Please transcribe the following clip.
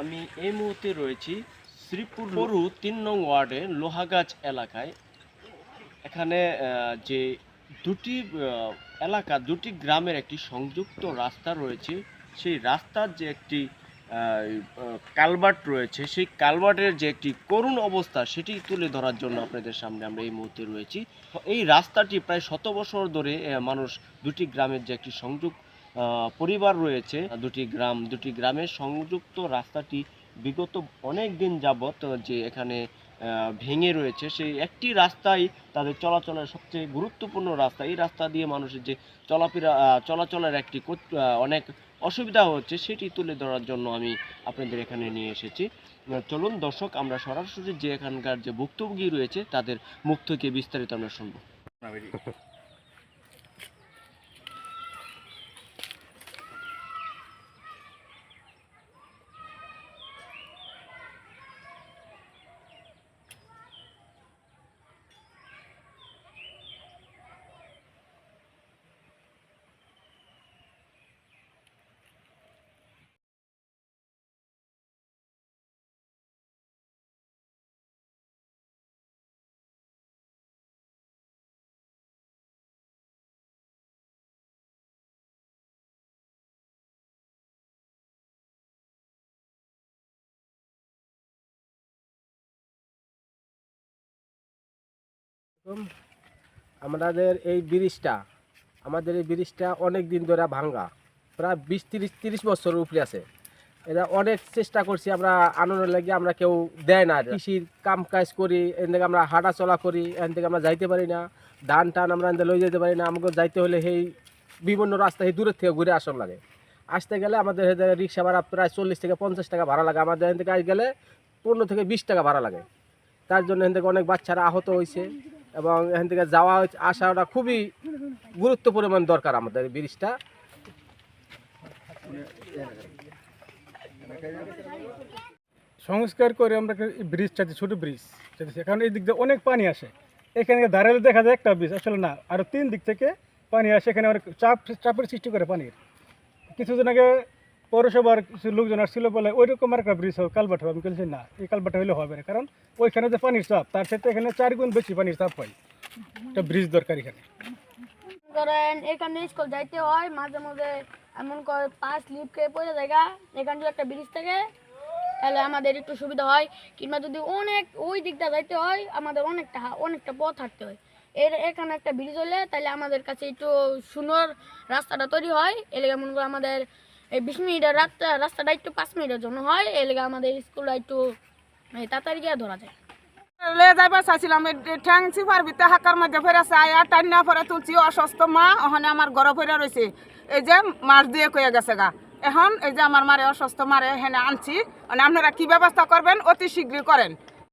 আমি এই মুহূর্তে রয়েছি শ্রীপুর পরু তিন নং ওয়ার্ডে লোহাগাছ এলাকায়। এখানে যে দুটি এলাকা দুটি গ্রামের একটি সংযুক্ত রাস্তা রয়েছে। সেই রাস্তার যে একটি কালভার্ট রয়েছে সেই কালভার্টের যে একটি করুণ অবস্থা সেটি তুলে ধরার জন্য আপনাদের সামনে আমরা এই মুহূর্তে রয়েছি। এই রাস্তাটি প্রায় শত বছর ধরে মানুষ দুটি গ্রামের যে একটি আহ, পরিবার রয়েছে, দুটি গ্রাম, দুটি গ্রামের সংযুক্ত রাস্তাটি বিগত অনেক দিন যাবৎ যে এখানে ভেঙে রয়েছে, সেই একটি রাস্তাই তাদের চলাচলের সবচেয়ে গুরুত্বপূর্ণ রাস্তা। এই রাস্তা দিয়ে মানুষের যে চলাফেরা চলাচলের একটি অনেক অসুবিধা হচ্ছে, সেটি তুলে ধরার জন্য আমি আপনাদের এখানে নিয়ে এসেছি। চলুন দর্শক, আমরা সরাসরি যে এখানকার যে ভুক্তভোগী রয়েছে, তাদের মুখ থেকে বিস্তারিত আমরা শুনব। আমাদের এই ব্রিজটা, আমাদের এই ব্রিজটা অনেক দিন ধরে ভাঙ্গা, প্রায় বিশ তিরিশ তিরিশ বছর উপরে আছে। এটা অনেক চেষ্টা করছি আমরা আনন্দ লাগে, আমরা কেউ দেয় না। কৃষির কাম কাজ করি, এখান থেকে আমরা হাঁটা চলা করি, এখান থেকে আমরা যাইতে পারি না। ধান টান আমরা এখান লই যেতে পারি না। আমাকে যাইতে হলে সেই বিভিন্ন রাস্তা সেই দূরের থেকে ঘুরে আসার লাগে। আসতে গেলে আমাদের রিক্সা ভাড়া প্রায় চল্লিশ থেকে পঞ্চাশ টাকা ভাড়া লাগে। আমাদের এখান থেকে গেলে পনেরো থেকে বিশ টাকা ভাড়া লাগে। তার জন্য এখান থেকে অনেক বাচ্চারা আহত হয়েছে। এবং এখান থেকে যাওয়া হচ্ছে- আসাটা খুবই গুরুত্ব পরিমাণ দরকার আমাদের ব্রিজটা। সংস্কার করে আমরা ব্রিজটা যে ছোটো ব্রিজ। যেটা সেখানে এই দিক দিয়ে অনেক পানি আসে। এখানে দাঁড়ালে দেখা যায় একটা ব্রিজ, আসলে না আরও তিন দিক থেকে পানি আসে, এখানে অনেক চাপ, চাপের সৃষ্টি করে পানির। কিছুদিন আগে পৌরসভার কিছু লোকজন আসছিল বলে ওই রকম একটা ব্রিজ হবে কালবাট হবে। আমি বলছি, না, এই কালবাট হলে হবে না। কারণ ওইখানে যে পানির চাপ, তার সাথে এখানে চার গুণ বেশি পানির চাপ হয়। একটা ব্রিজ দরকার এখানে। ধরেন, এখানে স্কুল যাইতে হয়, মাঝে মাঝে এমন করে পাঁচ লিপ খেয়ে পড়ে জায়গা, এখান যদি একটা ব্রিজ থেকে, তাহলে আমাদের একটু সুবিধা হয়। কিংবা যদি অনেক ওই দিকটা যাইতে হয়, আমাদের অনেকটা অনেকটা পথ হাঁটতে হয়। এর, এখানে একটা ব্রিজ হলে তাহলে আমাদের কাছে একটু সুন্দর রাস্তাটা তৈরি হয়। এলাকা মনে করো আমাদের এই বিশ মিনিটের রাস্তা রাস্তাটা একটু পাঁচ মিনিটের জন্য হয় এলাকা আমাদের স্কুলটা একটু তাড়াতাড়ি গিয়ে ধরা যায়। লে চাইছিলাম এই মধ্যে আর তুলছি মা, ওখানে আমার এই যে দিয়ে গেছে গা। এখন এই যে আমার মারে অসুস্থ মারে হেনে আনছি মানে আপনারা কি ব্যবস্থা করবেন? অতি শীঘ্রই করেন।